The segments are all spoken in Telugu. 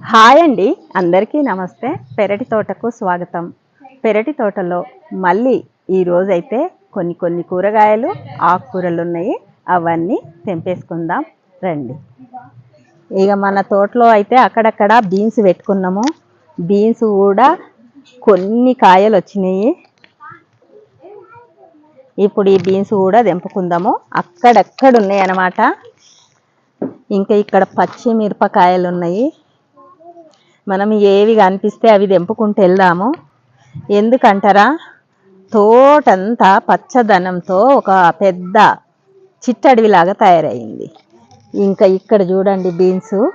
హాయ్ అండి. అందరికీ నమస్తే. పెరటి తోటకు స్వాగతం. పెరటి తోటలో మళ్ళీ ఈరోజైతే కొన్ని కొన్ని కూరగాయలు ఆకుకూరలు ఉన్నాయి అవన్నీ తెంపేసుకుందాం. రండి. ఇక మన తోటలో అయితే అక్కడక్కడ బీన్స్ పెట్టుకున్నాము. బీన్స్ కూడా కొన్ని కాయలు వచ్చినాయి. ఇప్పుడు ఈ బీన్స్ కూడా తెంపుకుందాము. అక్కడక్కడ ఉన్నాయి అన్నమాట ఇంకా ఇక్కడ పచ్చి మిరపకాయలు ఉన్నాయి మనం ఏవి కనిపిస్తే అవి తెంపుకుంటూ వెళ్దాము. ఎందుకంటారా? తోటంతా పచ్చదనంతో ఒక పెద్ద చిట్టడవిలాగా తయారైంది. ఇంకా ఇక్కడ చూడండి బీన్స్.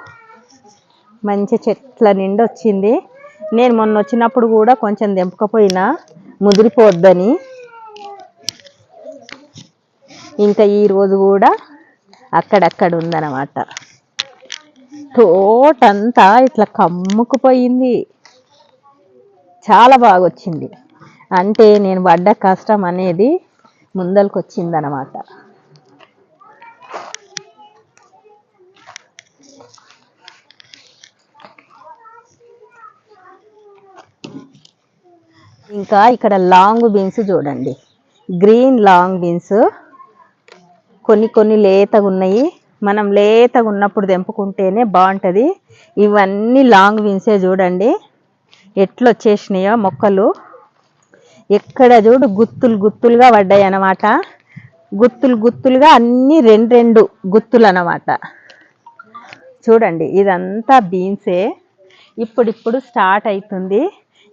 మంచి చెట్ల నిండి వచ్చింది. నేను మొన్న వచ్చినప్పుడు కూడా కొంచెం తెంపకపోయినా ముదిరిపోద్దని. ఇంకా ఈరోజు కూడా అక్కడక్కడ ఉందన్నమాట. తోటంతా ఇట్లా కమ్ముకుపోయింది. చాలా బాగా వచ్చింది అంటే నేను పడ్డ కష్టం అనేది ముందలకు వచ్చిందనమాట ఇంకా ఇక్కడ లాంగ్ బీన్స్ చూడండి. Green long beans. కొన్ని కొన్ని లేతగా ఉన్నాయి మనం లేతగా ఉన్నప్పుడు తెంపుకుంటేనే బాగుంటుంది. ఇవన్నీ లాంగ్ విన్సే చూడండి. ఎట్లా వచ్చేసినాయో మొక్కలు. ఎక్కడ చూడు గుత్తులు గుత్తులుగా పడ్డాయి అన్నమాట. గుత్తులు గుత్తులుగా అన్నీ రెండు రెండు గుత్తులు అన్నమాట. చూడండి ఇదంతా బీన్సే. ఇప్పుడిప్పుడు స్టార్ట్ అవుతుంది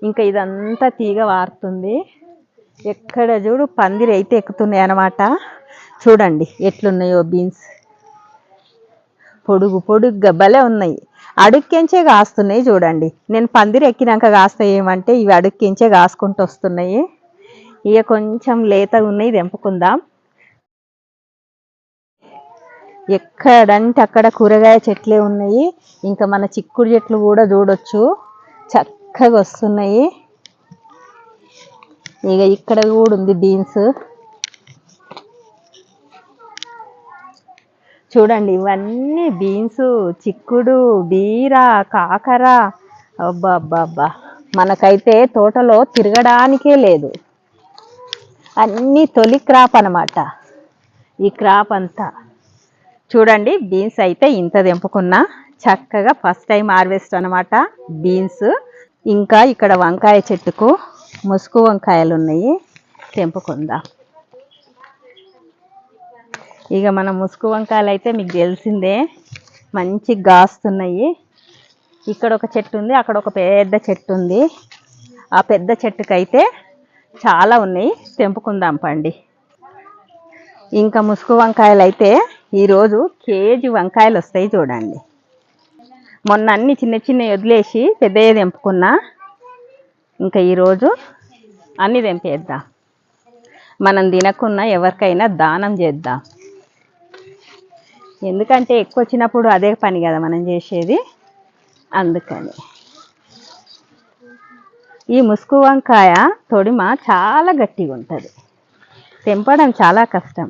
ఇంకా ఇదంతా తీగ వారుతుంది. ఎక్కడ చూడు పందిరి అయితే ఎక్కుతున్నాయి అన్నమాట. చూడండి ఎట్లున్నాయో బీన్స్. పొడుగు పొడుగ్గా భలే ఉన్నాయి. అడుక్కించే కాస్తున్నాయి చూడండి. నేను పందిరి ఎక్కినాక కాస్తాయి ఏమంటే ఇవి అడుక్కించే కాసుకుంటూ వస్తున్నాయి. ఇక కొంచెం లేతగా ఉన్నాయి తెంపుకుందాం ఎక్కడంటే అక్కడ కూరగాయ చెట్లే ఉన్నాయి. ఇంకా మన చిక్కుడు చెట్లు కూడా చూడొచ్చు. చక్కగా వస్తున్నాయి. ఇక ఇక్కడ కూడా ఉంది బీన్స్. చూడండి ఇవన్నీ బీన్స్ చిక్కుడు బీర కాకర. అబ్బా మనకైతే తోటలో తిరగడానికే లేదు. అన్నీ తొలి క్రాప్ అనమాట ఈ క్రాప్ అంతా. చూడండి బీన్స్ అయితే ఇంత తెంపుకున్నా. చక్కగా ఫస్ట్ టైం హార్వెస్ట్ అనమాట బీన్స్. ఇంకా ఇక్కడ వంకాయ చెట్టుకు ముసుగు వంకాయలు ఉన్నాయి తెంపుకుందాం. ఇక మన ముసుగు వంకాయలు అయితే మీకు తెలిసిందే. మంచి గాస్తున్నాయి. ఇక్కడ ఒక చెట్టు ఉంది అక్కడ ఒక పెద్ద చెట్టు ఉంది. ఆ పెద్ద చెట్టుకైతే చాలా ఉన్నాయి. తెంపుకుందాం పండి. ఇంకా ముసుగు వంకాయలు అయితే ఈరోజు కేజీ వంకాయలు వస్తాయి చూడండి. మొన్న అన్ని చిన్న చిన్న వదిలేసి పెద్దయ్య తెంపుకున్నా. ఇంకా ఈరోజు అన్ని తెంపేద్దాం. మనం తినకున్నా ఎవరికైనా దానం చేద్దాం. ఎందుకంటే ఎక్కువ వచ్చినప్పుడు అదే పని కదా మనం చేసేది. అందుకని. ఈ ముసుగు వంకాయ తొడిమ చాలా గట్టిగా ఉంటుంది తెంపడం చాలా కష్టం.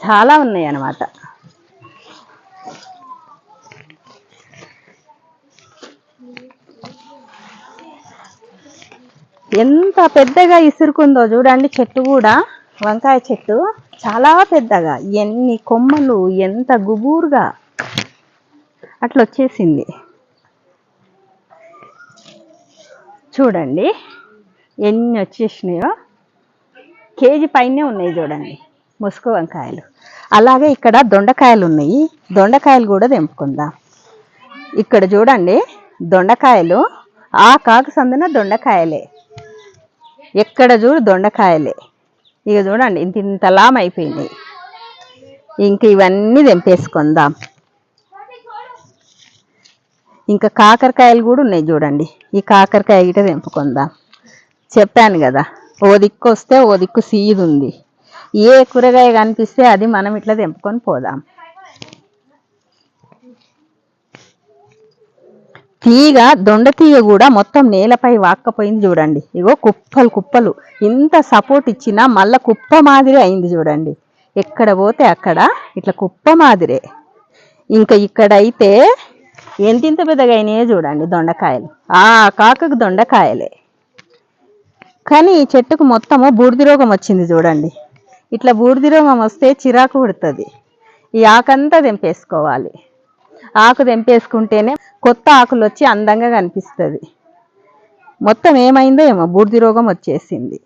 చాలా ఉన్నాయి అన్నమాట ఎంత పెద్దగా ఇసురుకుందో చూడండి చెట్టు కూడా వంకాయ చెట్టు చాలా పెద్దగా. ఎన్ని కొమ్మలు ఎంత గుబూరుగా అట్లా వచ్చేసింది. చూడండి ఎన్ని వచ్చేసినాయో. కేజీ పైనే ఉన్నాయి చూడండి ముసుగు వంకాయలు. అలాగే ఇక్కడ దొండకాయలు ఉన్నాయి. దొండకాయలు కూడా తెంపుకుందాం. ఇక్కడ చూడండి దొండకాయలు ఆ కాకు సందున దొండకాయలే. ఎక్కడ చూడు దొండకాయలే. ఇక చూడండి ఇంత ఇంతలాం అయిపోయింది అయిపోయినాయి. ఇంక ఇవన్నీ తెంపేసుకుందాం. ఇంకా కాకరకాయలు కూడా ఉన్నాయి చూడండి. ఈ కాకరకాయ గిట తెంపుకుందాం. చెప్పాను కదా ఓ దిక్కు వస్తే ఓ దిక్కు సీదు ఉంది ఏ కూరగాయ కనిపిస్తే అది మనం ఇట్లా తెంపుకొని పోదాం. తీగ దొండ తీగ కూడా మొత్తం నేలపై వాక్కపోయింది చూడండి. ఇగో కుప్పలు కుప్పలు. ఇంత సపోర్ట్ ఇచ్చినా మళ్ళీ కుప్ప మాదిరి అయింది చూడండి. ఎక్కడ పోతే అక్కడ ఇట్లా కుప్ప మాదిరే. ఇంకా ఇక్కడైతే ఎంతింత పెద్దగా అయినాయో చూడండి దొండకాయలు. ఆ కాకకు దొండకాయలే. కానీ ఈ చెట్టుకు మొత్తము బూడిది రోగం వచ్చింది చూడండి. ఇట్లా బూడిది రోగం వస్తే చిరాకు పుడుతుంది. ఈ ఆకంతా తెంపేసుకోవాలి. ఆకు తెంపేసుకుంటేనే కొత్త ఆకులు వచ్చి అందంగా కనిపిస్తుంది. మొత్తం ఏమైందో ఏమో బూర్ది రోగం వచ్చేసింది.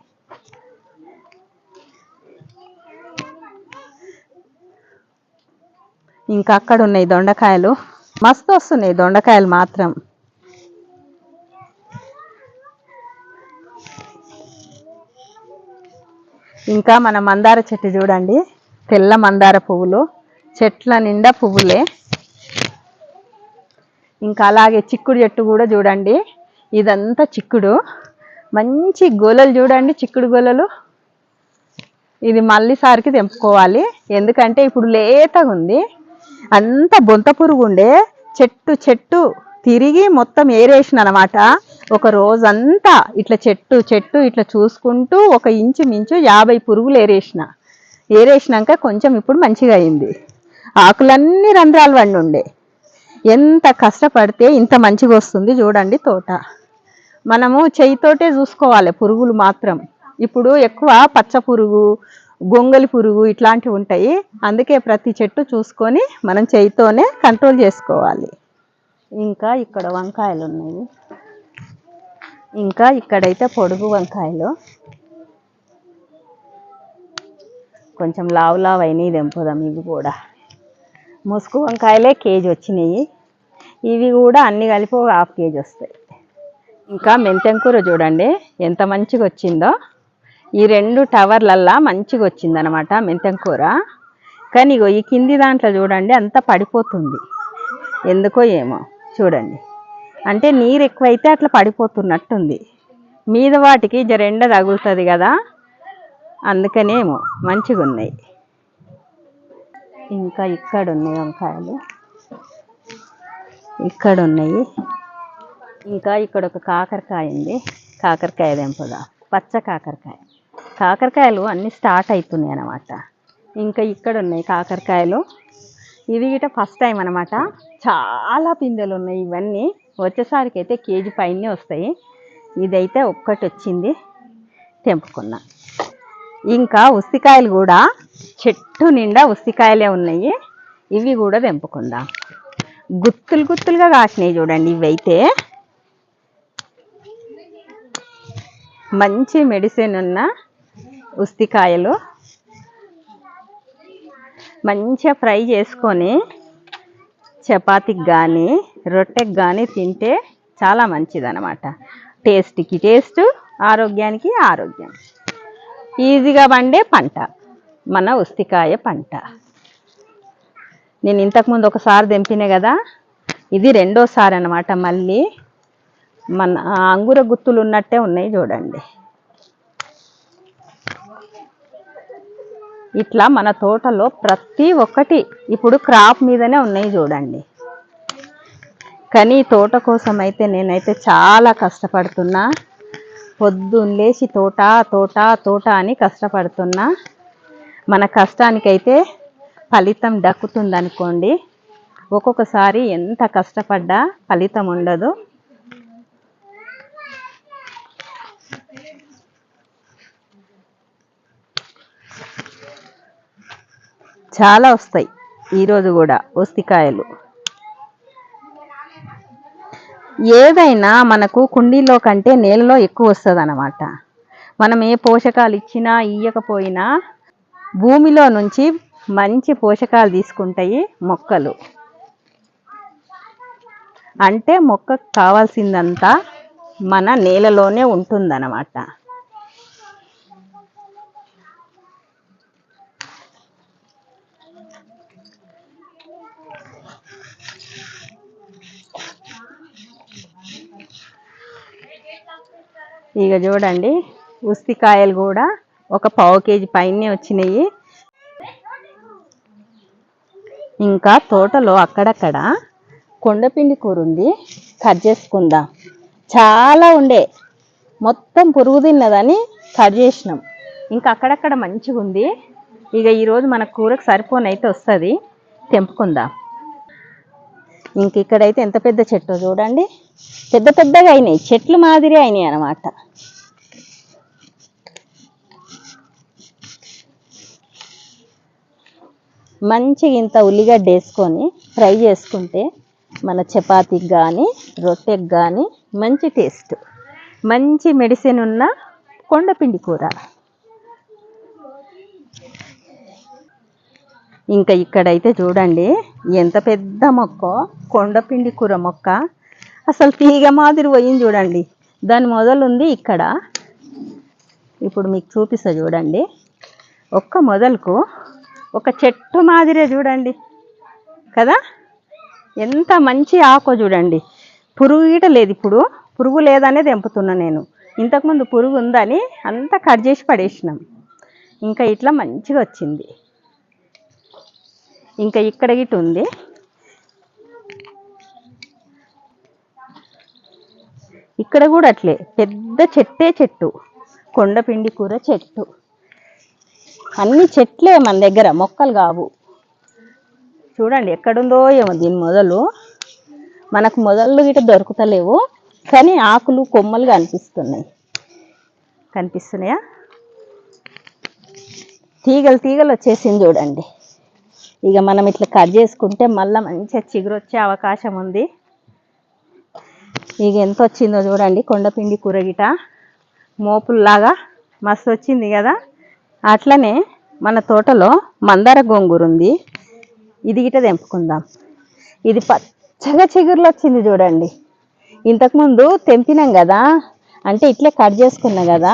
ఇంకా అక్కడ ఉన్నాయి దొండకాయలు. మస్తు వస్తున్నాయి దొండకాయలు మాత్రం. ఇంకా మన మందార చెట్టు చూడండి. తెల్ల మందార పువ్వులు. చెట్ల నిండా పువ్వులే. ఇంకా అలాగే చిక్కుడు చెట్టు కూడా చూడండి. ఇదంతా చిక్కుడు. మంచి గొలలు చూడండి చిక్కుడు గొలలు. ఇది మళ్ళీసారికి తెంపుకోవాలి. ఎందుకంటే ఇప్పుడు లేతగా ఉంది. అంత బొంత పురుగు ఉండే. చెట్టు చెట్టు తిరిగి మొత్తం ఏరేసిన అనమాట ఒక రోజంతా ఇట్లా చెట్టు చెట్టు ఇట్లా చూసుకుంటూ ఒక ఇంచు మించు యాభై పురుగులు ఏరేసిన. ఏరేసినాక కొంచెం ఇప్పుడు మంచిగా అయింది. ఆకులన్నీ రంధ్రాలు వండి ఉండే. ఎంత కష్టపడితే ఇంత మంచిగా వస్తుంది చూడండి తోట. మనము చెయ్యితోటే చూసుకోవాలి పురుగులు మాత్రం. ఇప్పుడు ఎక్కువ పచ్చ పురుగు గొంగలి పురుగు ఇట్లాంటివి ఉంటాయి. అందుకే ప్రతి చెట్టు చూసుకొని మనం చేయితోనే కంట్రోల్ చేసుకోవాలి. ఇంకా ఇక్కడ వంకాయలు ఉన్నాయి. ఇంకా ఇక్కడైతే పొడుగు వంకాయలు. కొంచెం లావు లావు అయినాయి తెంపుదాం ఇవి కూడా. ముసుగు వంకాయలే కేజీ వచ్చినాయి. ఇవి కూడా అన్ని కలిపి ఒక హాఫ్ కేజీ వస్తాయి. ఇంకా మెంతెం కూర చూడండి ఎంత మంచిగా వచ్చిందో. ఈ రెండు టవర్లల్లా మంచిగా వచ్చిందనమాట మెంతెం కూర. కానీ ఇగో ఈ కింది దాంట్లో చూడండి అంతా పడిపోతుంది. ఎందుకో ఏమో చూడండి. అంటే నీరు ఎక్కువైతే అట్లా పడిపోతున్నట్టుంది. మీద వాటికి జరెండ తగులుతుంది కదా అందుకనేమో మంచిగా ఉన్నాయి ఇంకా ఇక్కడ ఉన్నాయి వంకాయలు. ఇక్కడ ఉన్నాయి ఇంకా ఇక్కడ ఒక కాకరకాయ ఉంది. కాకరకాయ తెంపుదా. పచ్చ కాకరకాయ. కాకరకాయలు అన్నీ స్టార్ట్ అవుతున్నాయి అన్నమాట. ఇంకా ఇక్కడ ఉన్నాయి కాకరకాయలు. ఇది గిట ఫస్ట్ టైం అనమాట చాలా పిందెలు ఉన్నాయి ఇవన్నీ. వచ్చేసరికి అయితే కేజీ పైనే వస్తాయి. ఇదైతే ఒక్కటి వచ్చింది. తెంపుకున్నా. ఇంకా ఉసికాయలు కూడా చెట్టు నిండా ఉసికాయలే ఉన్నాయి. ఇవి కూడా తెంపుకుందాం. గుత్తులు గుత్తులుగా కాసినాయి చూడండి ఇవైతే. మంచి మెడిసిన్ ఉన్న ఉస్తికాయలు. మంచిగా ఫ్రై చేసుకొని చపాతీకి కానీ రొట్టెకి కానీ తింటే చాలా మంచిదన్నమాట. టేస్ట్కి టేస్ట్ ఆరోగ్యానికి ఆరోగ్యం. ఈజీగా పండే పంట మన ఉస్తికాయ పంట. నేను ఇంతకుముందు ఒకసారి తెంపిన కదా ఇది రెండోసారి అనమాట మళ్ళీ. మన అంగుర గుత్తులు ఉన్నట్టే ఉన్నాయి చూడండి. ఇట్లా మన తోటలో ప్రతి ఒక్కటి ఇప్పుడు క్రాప్ మీదనే ఉన్నాయి చూడండి. కానీ తోట కోసం అయితే నేనైతే చాలా కష్టపడుతున్నా. పొద్దున్న లేచి తోట తోట తోట అని కష్టపడుతున్నా. మన కష్టానికైతే ఫలితం దక్కుతుందనుకోండి ఒక్కొక్కసారి ఎంత కష్టపడ్డా ఫలితం ఉండదు. చాలా వస్తాయి ఈరోజు కూడా ఉస్తికాయలు ఏదైనా మనకు కుండీలో కంటే నేలలో ఎక్కువ వస్తుంది అన్నమాట మనం ఏ పోషకాలు ఇచ్చినా ఇయ్యకపోయినా భూమిలో నుంచి మంచి పోషకాలు తీసుకుంటాయి మొక్కలు. అంటే మొక్కకు కావాల్సిందంతా మన నేలలోనే ఉంటుందన్నమాట. ఇక చూడండి ఉస్తికాయలు కూడా ఒక పావు కేజీ పైనే వచ్చినాయి. ఇంకా తోటలో అక్కడక్కడ కొండపిండి కూర ఉంది. కట్ చేసుకుందాం. చాలా ఉండే. మొత్తం పురుగు తిన్నదని కట్ చేసినాం. ఇంకా అక్కడక్కడ మంచిగా ఉంది. ఇక ఈరోజు మన కూరకు సరిపోనైతే వస్తుంది. తెంపుకుందాం. ఇంక ఇక్కడైతే ఎంత పెద్ద చెట్టు చూడండి. పెద్ద పెద్దగా అయినాయి. చెట్లు మాదిరి అయినాయి అన్నమాట. మంచిగా ఇంత ఉల్లిగడ్డ వేసుకొని ఫ్రై చేసుకుంటే మన చపాతీకి కానీ రొట్టెకి కానీ మంచి టేస్ట్. మంచి మెడిసిన్ ఉన్న కొండపిండి కూర. ఇంకా ఇక్కడైతే చూడండి ఎంత పెద్ద మొక్క కొండపిండి కూర మొక్క. అసలు తీగ మాదిరి పోయింది చూడండి. దాని మొదలుంది ఇక్కడ. ఇప్పుడు మీకు చూపిస్తా చూడండి. ఒక్క మొదలుకు ఒక చెట్టు మాదిరే చూడండి. కదా? ఎంత మంచి ఆకు చూడండి. పురుగు ఈట లేదు ఇప్పుడు. పురుగు లేదనే తెంపుతున్నా నేను. ఇంతకుముందు పురుగు ఉందని అంతా కట్ చేసి పడేసినాం. ఇంకా ఇట్లా మంచిగా వచ్చింది. ఇంకా ఇక్కడ గిట్ ఉంది. ఇక్కడ కూడా అట్లే. పెద్ద చెట్టే చెట్టు. కొండపిండి కూర చెట్టు. అన్ని చెట్లే మన దగ్గర మొక్కలు కావు. చూడండి ఎక్కడుందో ఏమో దీని మొదలు. మనకు మొదళ్ళు గిట దొరుకుతలేవు కానీ ఆకులు కొమ్మలు కనిపిస్తున్నాయి. కనిపిస్తున్నాయా? తీగలు తీగలు వచ్చేసింది చూడండి. ఇక మనం ఇట్లా కట్ చేసుకుంటే మళ్ళీ మంచిగా చిగురొచ్చే అవకాశం ఉంది. ఇక ఎంత వచ్చిందో చూడండి కొండపిండి కూర గిట మోపుల్లాగా మస్తు వచ్చింది కదా. అట్లనే మన తోటలో మందార గోంగూర ఉంది. ఇది గిట తెంపుకుందాం. ఇది పచ్చగా చిగురులు వచ్చింది చూడండి. ఇంతకుముందు తెంపినాం కదా అంటే ఇట్లే కట్ చేసుకున్నా కదా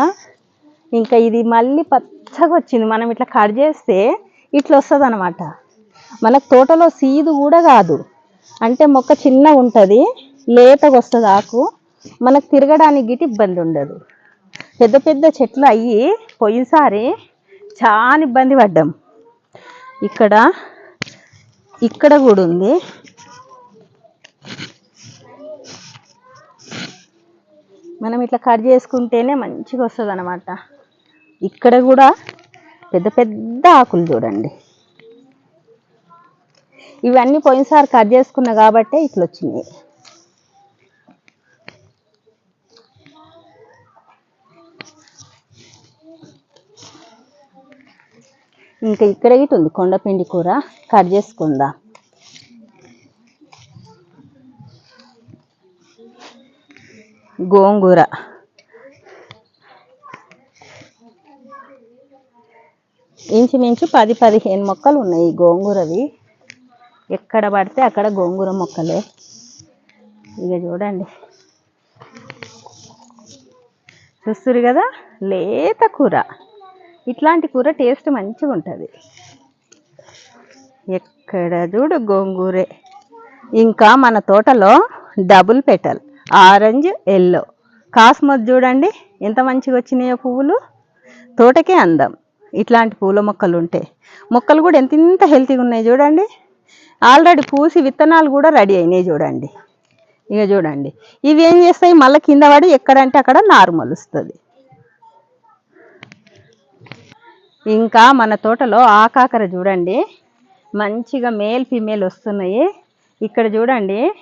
ఇంకా ఇది మళ్ళీ పచ్చగా వచ్చింది. మనం ఇట్లా కట్ చేస్తే ఇట్లా వస్తుంది అనమాట మనకు తోటలో సీదు కూడా కాదు. అంటే మొక్క చిన్నగా ఉంటుంది లేతగా వస్తుంది ఆకు. మనకు తిరగడానికి గిటి ఇబ్బంది ఉండదు. పెద్ద పెద్ద చెట్లు అయ్యి పోయినసారి చాలా ఇబ్బంది పడ్డాం. ఇక్కడ ఇక్కడ కూడా ఉంది. మనం ఇట్లా కట్ చేసుకుంటేనే మంచిగా వస్తుంది అనమాట ఇక్కడ కూడా పెద్ద పెద్ద ఆకులు చూడండి. ఇవన్నీ పోయినసారి కట్ చేసుకున్నా కాబట్టే ఇట్లా వచ్చినాయి ఇంకా ఇక్కడ ఇటు ఉంది కొండపిండి కూర కట్ చేసుకుందా. గోంగూర. ఇంచుమించు పది పదిహేను మొక్కలు ఉన్నాయి గోంగూరవి. ఎక్కడ పడితే అక్కడ గోంగూర మొక్కలే. ఇక చూడండి. చూస్తురు కదా? లేత కూర. ఇట్లాంటి కూర టేస్ట్ మంచిగా ఉంటుంది. ఎక్కడ చూడు గోంగూరే. ఇంకా మన తోటలో డబుల్ పెటల్ ఆరెంజ్ ఎల్లో. కాస్మత్ చూడండి ఎంత మంచిగా వచ్చినాయో పువ్వులు. తోటకే అందం. ఇట్లాంటి పూల మొక్కలు ఉంటే. మొక్కలు కూడా ఎంత ఇంత హెల్తీగా ఉన్నాయి చూడండి. ఆల్రెడీ పూసి విత్తనాలు కూడా రెడీ అయినాయి చూడండి. ఇక చూడండి. ఇవి ఏం చేస్తాయి? మళ్ళీ కింద పడి ఎక్కడంటే అక్కడ నారు వస్తుంది ఇంకా మన తోటలో ఆకాకర చూడండి. మంచిగా మేల్ ఫీమేల్ వస్తున్నాయి. ఇక్కడ చూడండి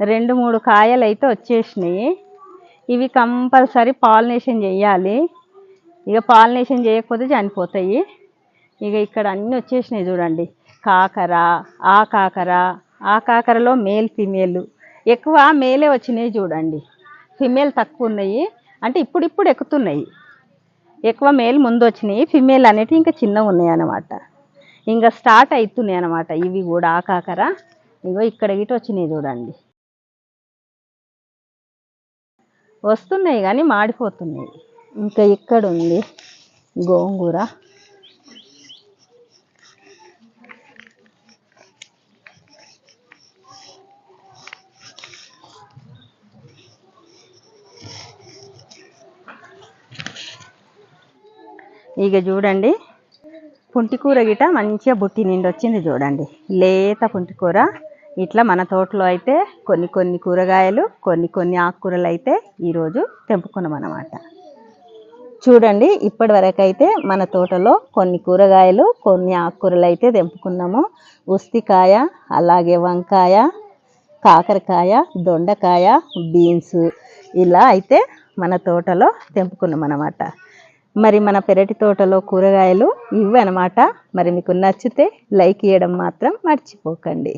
రెండు మూడు కాయలు అయితే వచ్చేసినాయి. ఇవి కంపల్సరీ పాలినేషన్ చేయాలి. ఇక పాలినేషన్ చేయకపోతే చనిపోతాయి. ఇక ఇక్కడ అన్నీ వచ్చేసినాయి చూడండి. కాకర ఆ కాకర ఆ కాకరలో మేల్ ఫిమేల్. ఎక్కువ మేలే వచ్చినాయి చూడండి. ఫిమేల్ తక్కువ ఉన్నాయి. అంటే ఇప్పుడిప్పుడు ఎక్కుతున్నాయి. ఎక్కువ మేల్ ముందు వచ్చినాయి ఫిమేల్ అనేటివి ఇంకా చిన్నగా ఉన్నాయి అనమాట ఇంకా స్టార్ట్ అవుతున్నాయి అన్నమాట ఇవి కూడా ఆకాకర ఇగో ఇక్కడ గిట వచ్చినాయి చూడండి. వస్తున్నాయి కానీ మాడిపోతున్నాయి. ఇంకా ఇక్కడ ఉంది గోంగూర. ఇక చూడండి. పుంటికూర గిట మంచిగా బుట్టి నిండి వచ్చింది చూడండి. లేత పుంటికూర ఇట్లా మన తోటలో అయితే కొన్ని కొన్ని కూరగాయలు కొన్ని కొన్ని ఆకుకూరలు అయితే ఈరోజు తెంపుకున్నాం అన్నమాట. చూడండి ఇప్పటి వరకు అయితే మన తోటలో కొన్ని కూరగాయలు కొన్ని ఆకుకూరలు అయితే తెంపుకున్నాము. ఉస్తికాయ అలాగే వంకాయ కాకరకాయ దొండకాయ బీన్స్ ఇలా అయితే మన తోటలో తెంపుకున్నాం అన్నమాట. మరి మన పెరటి తోటలో కూరగాయలు ఇవి అనమాట మరి మీకు నచ్చితే లైక్ ఇవ్వడం మాత్రం మర్చిపోకండి.